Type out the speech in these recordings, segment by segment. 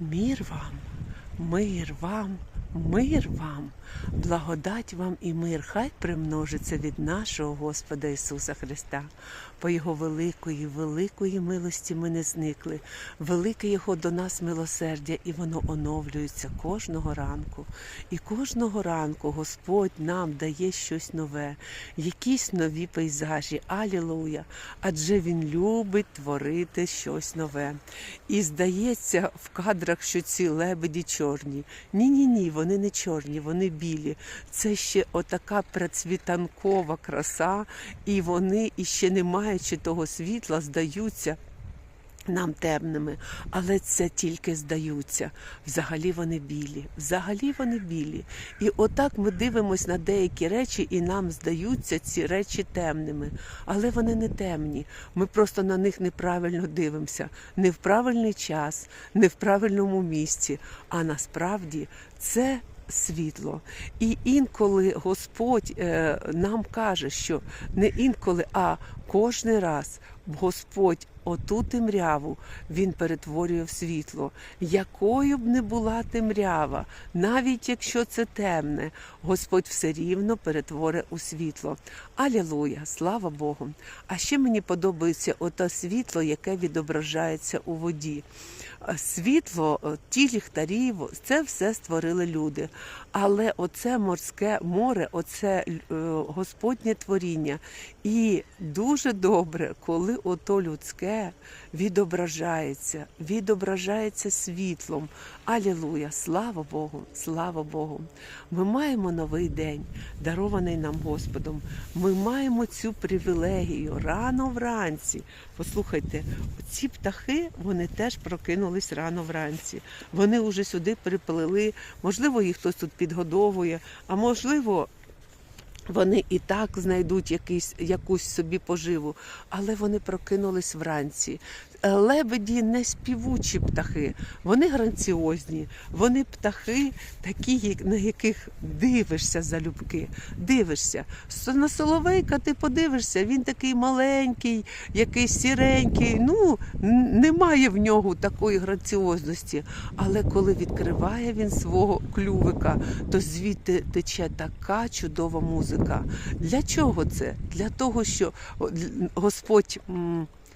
Мір вам, мир вам, мир вам, благодать вам і мир хай примножиться від нашого Господа Ісуса Христа. По Його великої, великої милості ми не зникли. Велике Його до нас милосердя, і воно оновлюється кожного ранку. І кожного ранку Господь нам дає щось нове, якісь нові пейзажі. Алілуя! Адже Він любить творити щось нове. І здається в кадрах, що ці лебеді чорні. Ні, ні, ні, вони не чорні, вони білі. Це ще отака процвітанкова краса, і вони іще не маючи того світла, здаються. Нам темними, але це тільки здаються. Взагалі вони білі. Взагалі вони білі. І отак ми дивимося на деякі речі, і нам здаються ці речі темними. Але вони не темні. Ми просто на них неправильно дивимося. Не в правильний час, не в правильному місці. А насправді це світло. І інколи Господь е, нам каже, що не інколи, а кожен раз Господь оту темряву він перетворює в світло. Якою б не була темрява, навіть якщо це темне, Господь все рівно перетворить у світло. Алілуя, слава Богу! А ще мені подобається оте світло, яке відображається у воді. Світло, е, ті ліхтарі, це все створили люди. Але оце морське море, оце е, Господнє творіння. І дуже добре, коли ото людське відображається, відображається світлом. Алілуя! Слава Богу! Слава Богу! Ми маємо новий день, дарований нам Господом. Ми маємо цю привілегію рано вранці. Послухайте, ці птахи вони теж прокинулись рано вранці. Вони вже сюди приплили. Можливо, їх хтось тут підгодовує, а можливо. Вони і так знайдуть якийсь, якусь собі поживу, але вони прокинулись вранці. Е, Лебеді не співучі птахи, вони гранціозні, вони птахи, такі, на яких дивишся залюбки, дивишся. На соловейка ти подивишся, він такий маленький, якийсь сіренький. Ну, немає в нього такої граціозності. Але коли відкриває він свого клювика, то звідти тече така чудова музика. Для чого це? Для того, що Господь.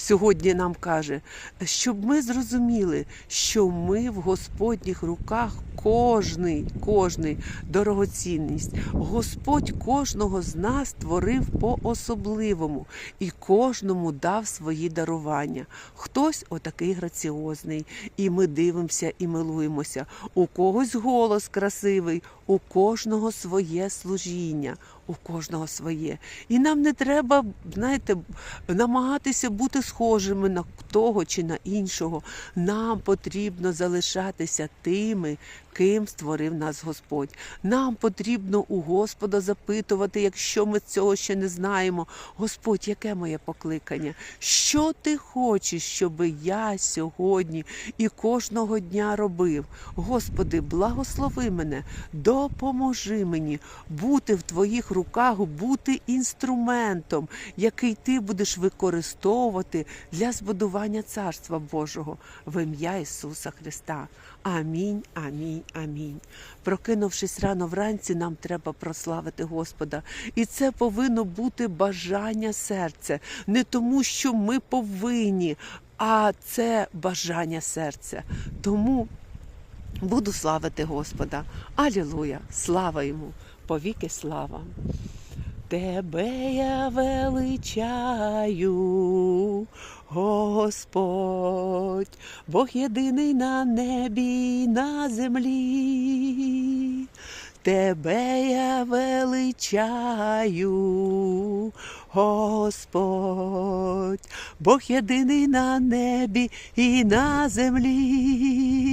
Сьогодні нам каже, щоб ми зрозуміли, що ми в Господніх руках кожний, кожний дорогоцінність. Господь кожного з нас створив по-особливому і кожному дав свої дарування. Хтось отакий граціозний, і ми дивимося і милуємося. У когось голос красивий, у кожного своє служіння, у кожного своє. І нам не треба, знаєте, намагатися бути схожими на того чи на іншого. Нам потрібно залишатися тими, ким створив нас Господь. Нам потрібно у Господа запитувати, якщо ми цього ще не знаємо. Господь, яке моє покликання? Що ти хочеш, щоб я сьогодні і кожного дня робив? Господи, благослови мене, допоможи мені бути в твоїх руках, бути інструментом, який ти будеш використовувати для збудування Царства Божого в ім'я Ісуса Христа. Амінь, амінь, амінь. Прокинувшись рано вранці, нам треба прославити Господа. І це повинно бути бажання серця. Не тому, що ми повинні, а це бажання серця. Тому буду славити Господа. Алілуя! Слава йому! Повіки слава! Тебе я величаю, Господь, Бог єдиний на небі й на землі. Тебе я величаю, Господь, Бог єдиний на небі і на землі.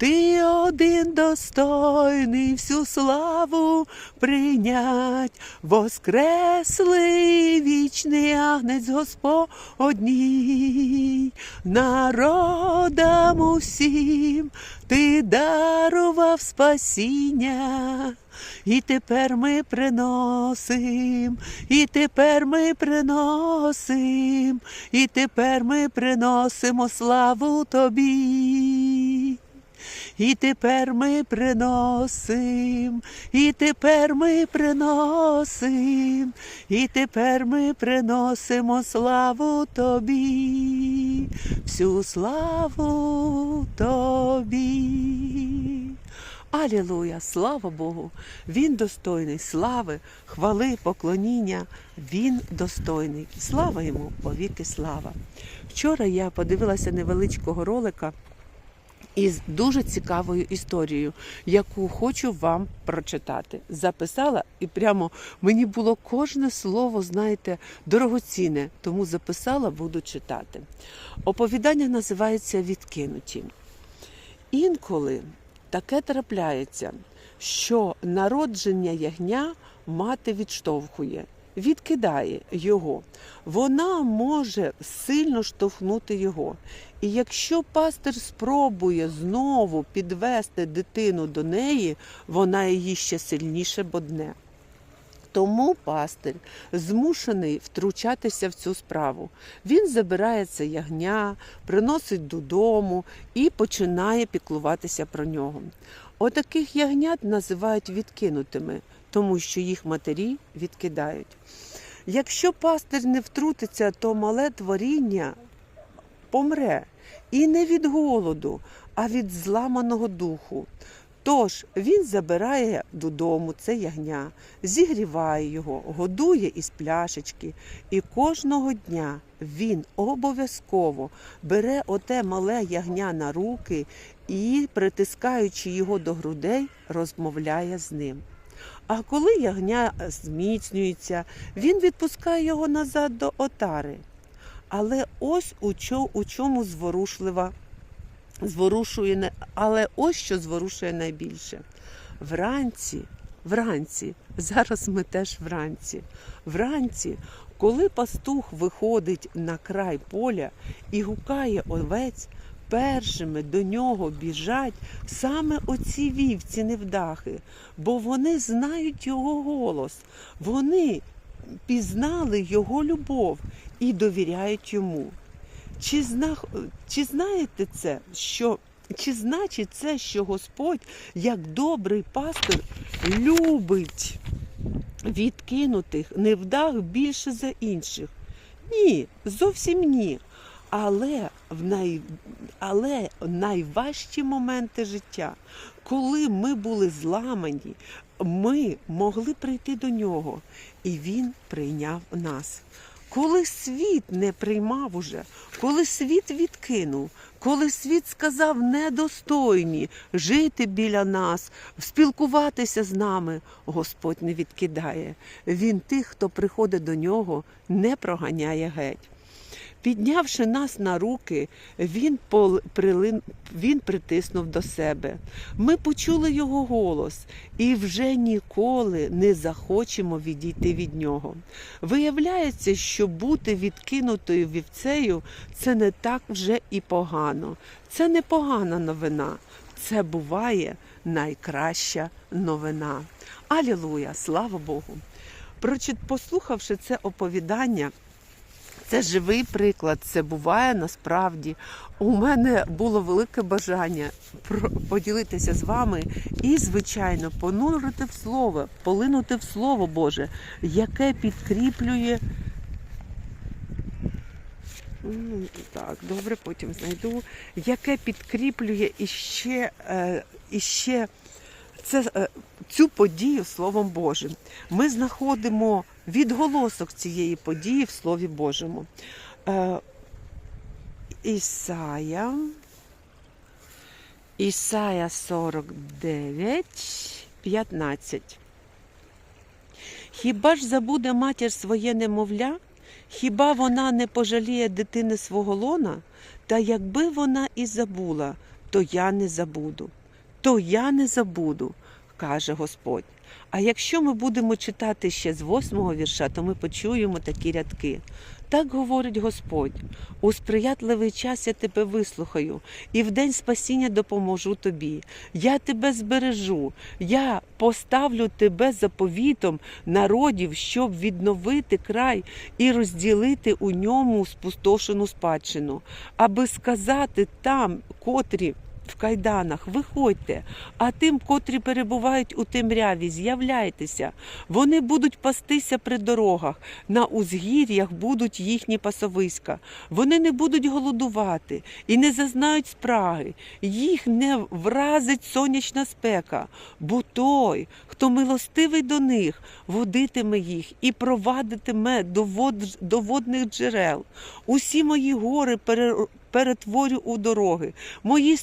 Ти один достойний всю славу прийнять, воскреслий вічний агнець Господній, народам усім ти дарував спасіння. І тепер ми приносим, і тепер ми приносим, і тепер ми приносимо славу тобі. І тепер ми приносим, і тепер ми приносим, і тепер ми приносимо славу тобі, всю славу тобі. Алілуя, слава Богу! Він достойний слави, хвали, поклоніння. Він достойний. Слава йому, повіки слава. Вчора я подивилася невеличкого ролика із дуже цікавою історією, яку хочу вам прочитати. Записала, і прямо мені було кожне слово, знаєте, дорогоцінне, тому записала, буду читати. Оповідання називається Відкинуті. Інколи таке трапляється, що народження ягня мати відштовхує, відкидає його. Вона може сильно штовхнути його. І якщо пастир спробує знову підвести дитину до неї, вона її ще сильніше бодне. Тому пастир змушений втручатися в цю справу. Він забирає це ягня, приносить додому і починає піклуватися про нього. Отаких ягнят називають відкинутими, тому що їх матері відкидають. Якщо пастир не втрутиться, то мале творіння помре і не від голоду, а від зламаного духу. Тож він забирає додому це ягня, зігріває його, годує із пляшечки, і кожного дня він обов'язково бере оте мале ягня на руки і, притискаючи його до грудей, розмовляє з ним. А коли ягня зміцнюється, він відпускає його назад до отари. Але ось у чо- у чому зворушлива зворушує, але ось що зворушує найбільше. Вранці, вранці, зараз ми теж вранці. Вранці, коли пастух виходить на край поля і гукає овець, першими до нього біжать саме оці вівці невдахи, бо вони знають його голос, вони пізнали його любов і довіряють йому. Чи, зна... чи знаєте це, що чи значить це, що Господь, як добрий пастир, любить відкинутих невдах більше за інших? Ні, зовсім ні. Але в най... Але найважчі моменти життя, коли ми були зламані, ми могли прийти до нього, і він прийняв нас. Коли світ не приймав уже, коли світ відкинув, коли світ сказав недостойні жити біля нас, спілкуватися з нами, Господь не відкидає. Він тих, хто приходить до нього, не проганяє геть. Піднявши нас на руки, він, прилин... він притиснув до себе. Ми почули його голос і вже ніколи не захочемо відійти від нього. Виявляється, що бути відкинутою вівцею це не так вже і погано. Це не погана новина. Це буває найкраща новина. Алілуя! Слава Богу! Прочит, послухавши це оповідання, це живий приклад, це буває насправді. У мене було велике бажання поділитися з вами і, звичайно, понурити в слово, полинути в слово Боже, яке підкріплює. Так, добре, потім знайду. Яке підкріплює іще, е, іще це, е, цю подію Словом Божим. Ми знаходимо відголосок цієї події в Слові Божому. Е, Ісая. Ісая 49, 15. Хіба ж забуде матір своє немовля? Хіба вона не пожаліє дитини свого лона? Та якби вона і забула, то я не забуду. То я не забуду, каже Господь. А якщо ми будемо читати ще з восьмого вірша, то ми почуємо такі рядки. Так говорить Господь: у сприятливий час я тебе вислухаю, і в день спасіння допоможу тобі. Я тебе збережу, я поставлю тебе заповітом народів, щоб відновити край і розділити у ньому спустошену спадщину, аби сказати там, котрі в кайданах, виходьте. А тим, котрі перебувають у темряві, з'являйтеся. Вони будуть пастися при дорогах, на узгір'ях будуть їхні пасовиська. Вони не будуть голодувати і не зазнають спраги. Їх не вразить сонячна спека, бо той, хто милостивий до них, водитиме їх і провадитиме до, вод, до водних джерел. Усі мої гори пере, перетворю у дороги. Мої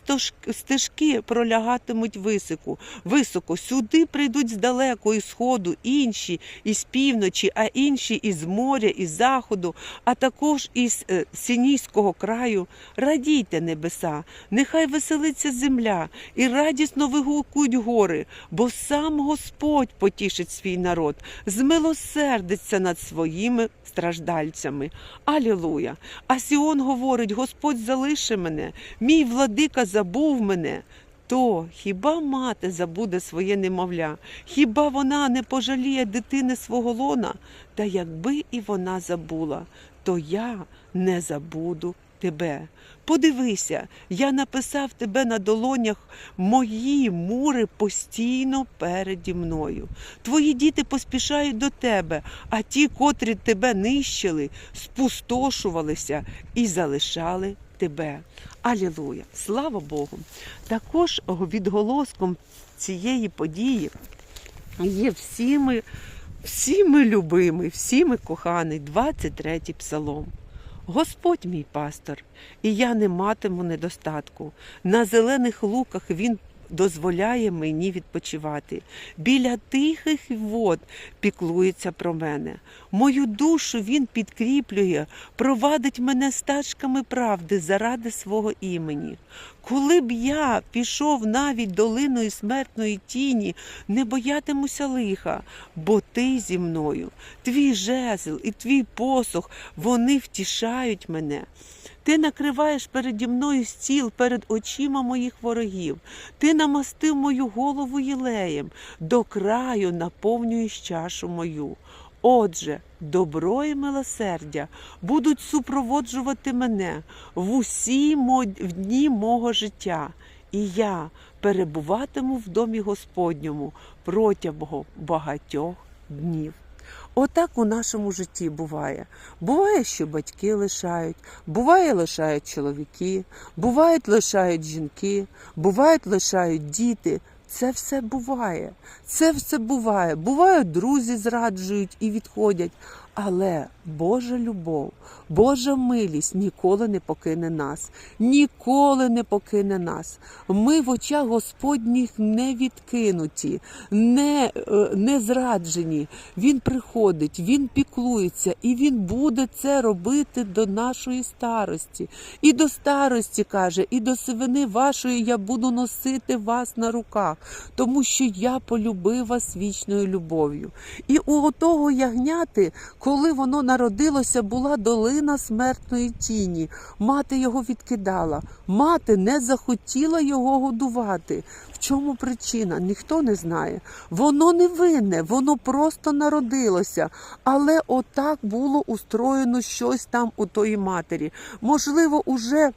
стежки пролягатимуть високо. Високо сюди прийдуть здалеку із сходу, інші із півночі, а інші із моря, із заходу, а також із е, сінійського краю. Радійте небеса, нехай веселиться земля, і радісно вигукують гори, бо сам Господь потішить свій народ, змилосердиться над своїми страждальцями. Алілуя! А Сіон говорить: Господь залише мене, мій владика забув мене. То хіба мати забуде своє немовля? Хіба вона не пожаліє дитини свого лона? Та якби і вона забула, то я не забуду тебе. Подивися, я написав тебе на долонях, мої мури постійно переді мною. Твої діти поспішають до тебе, а ті, котрі тебе нищили, спустошувалися і залишали тебе. Алілуя! Слава Богу! Також відголоском цієї події є всіми, любимі, всі всіми коханий 23-й псалом. Господь мій пастор, і я не матиму недостатку. На зелених луках він дозволяє мені відпочивати. Біля тихих вод піклується про мене. Мою душу він підкріплює, провадить мене стачками правди заради свого імені. Коли б я пішов навіть долиною смертної тіні, не боятимуся лиха, бо ти зі мною, твій жезл і твій посох, вони втішають мене. Ти накриваєш переді мною стіл перед очима моїх ворогів. Ти намастив мою голову єлеєм, до краю наповнюєш чашу мою. Отже, добро і милосердя будуть супроводжувати мене в усі в дні мого життя, і я перебуватиму в домі Господньому протягом багатьох днів. Отак у нашому житті буває. Буває, що батьки лишають, буває, лишають чоловіки, бувають, лишають жінки, бувають, лишають діти. Це все буває. Це все буває. Буває, друзі зраджують і відходять. Але Божа любов, Божа милість ніколи не покине нас, ніколи не покине нас. Ми в очах Господніх не відкинуті, не, е, не зраджені. Він приходить, Він піклується, і Він буде це робити до нашої старості. І до старості каже, і до сивини вашої я буду носити вас на руках, тому що я полюбив вас вічною любов'ю. І у того ягняти, коли воно народилося, була долина смертної тіні. Мати його відкидала. Мати не захотіла його годувати. В чому причина? Ніхто не знає. Воно не винне, воно просто народилося. Але отак було устроєно щось там у тої матері. Можливо, уже.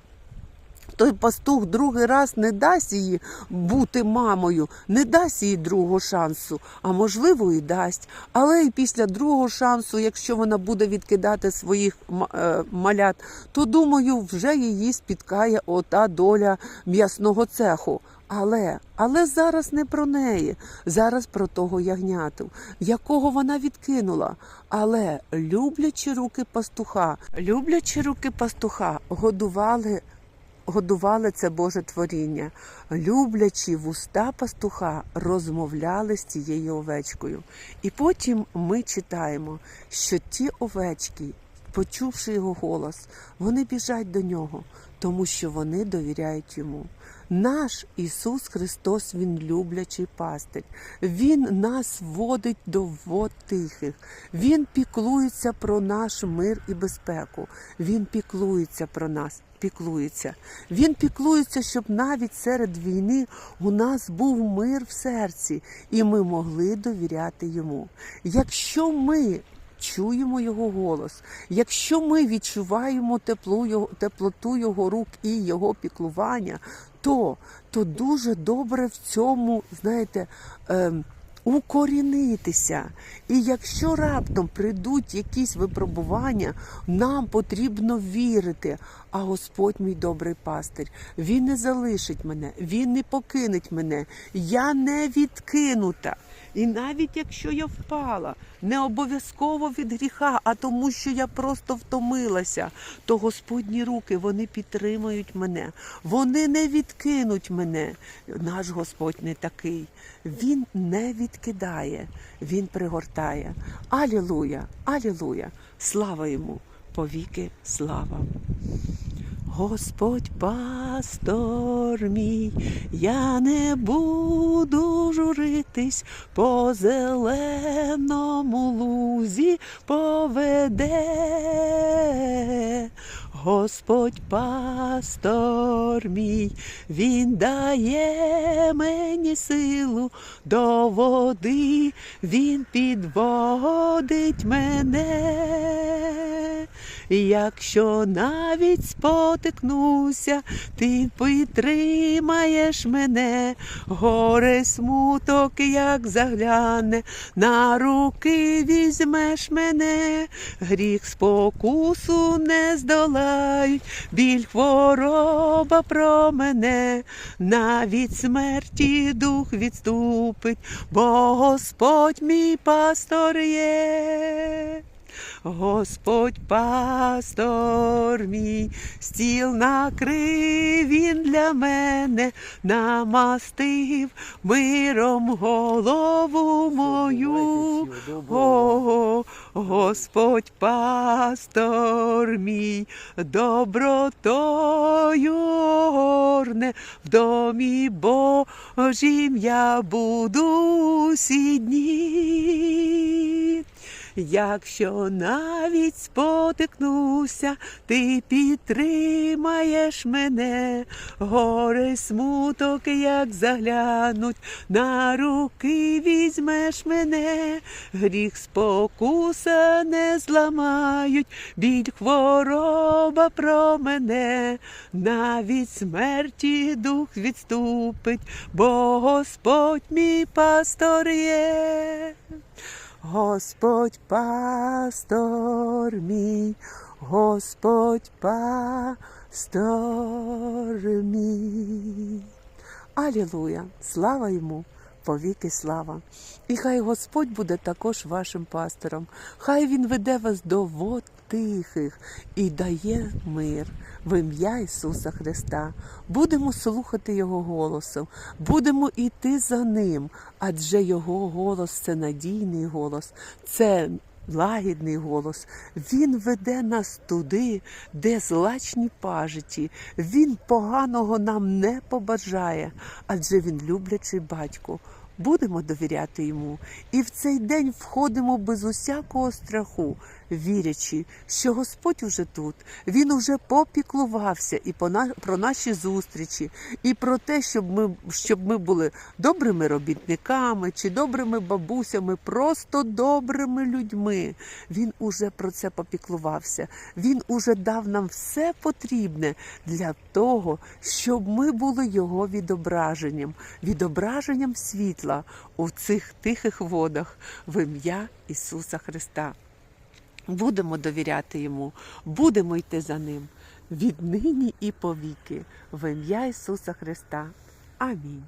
Той пастух другий раз не дасть її бути мамою, не дасть їй другого шансу, а можливо і дасть. Але і після другого шансу, якщо вона буде відкидати своїх е, малят, то думаю, вже її спіткає ота доля м'ясного цеху. Але, але зараз не про неї, зараз про того ягняту, якого вона відкинула. Але люблячі руки пастуха, люблячі руки пастуха годували годували це Боже творіння, люблячи вуста пастуха, розмовляли з цією овечкою. І потім ми читаємо, що ті овечки, почувши його голос, вони біжать до нього, тому що вони довіряють йому. Наш Ісус Христос, Він люблячий пастир. Він нас водить до вод тихих. Він піклується про наш мир і безпеку. Він піклується про нас. Піклується. Він піклується, щоб навіть серед війни у нас був мир в серці, і ми могли довіряти йому. Якщо ми чуємо Його голос, якщо ми відчуваємо теплу теплоту Його рук і Його піклування, то, то дуже добре в цьому, знаєте, ем, укорінитися. І якщо раптом прийдуть якісь випробування, нам потрібно вірити. А Господь мій добрий пастир, Він не залишить мене, Він не покинеть мене. Я не відкинута. І навіть якщо я впала, не обов'язково від гріха, а тому, що я просто втомилася, то Господні руки вони підтримують мене, вони не відкинуть мене. Наш Господь не такий. Він не відкидає, Він пригортає. Алілуя, алілуя! Слава йому! Повіки слава! Господь пастор мій, я не буду журитись, по зеленому лузі поведе. Господь пастор мій, він дає мені силу до води, він підводить мене. Якщо навіть спотикнуся, ти підтримаєш мене, горе смуток, як загляне, на руки візьмеш мене, гріх спокусу не здолають, біль хвороба про мене, навіть смерті дух відступить, бо Господь мій пастор є. Господь пастор мій, стіл накрив він для мене, намастив миром голову мою. О, Господь пастор мій, добротою горне, в домі Божім я буду усі дні. Якщо навіть спотикнуся, ти підтримаєш мене, горе смуток, як заглянуть, на руки візьмеш мене, гріх спокуса не зламають, біль хвороба про мене, навіть смерті дух відступить, бо Господь мій пастор є. Господь пастор мій, Господь пастор мій. Алілуя! Слава йому! Повіки слава! І хай Господь буде також вашим пастором, хай Він веде вас до вод тихих і дає мир в ім'я Ісуса Христа. Будемо слухати Його голосом, будемо йти за Ним, адже Його голос це надійний голос, це лагідний голос. Він веде нас туди, де злачні пажиті. Він поганого нам не побажає, адже він люблячий батько. Будемо довіряти йому, і в цей день входимо без усякого страху, вірячи, що Господь уже тут, Він уже попіклувався і про наші зустрічі, і про те, щоб ми, щоб ми були добрими робітниками чи добрими бабусями, просто добрими людьми. Він уже про це попіклувався. Він уже дав нам все потрібне для того, щоб ми були його відображенням, відображенням світла у цих тихих водах в ім'я Ісуса Христа. Будемо довіряти йому, будемо йти за ним віднині і повіки в ім'я Ісуса Христа. Амінь.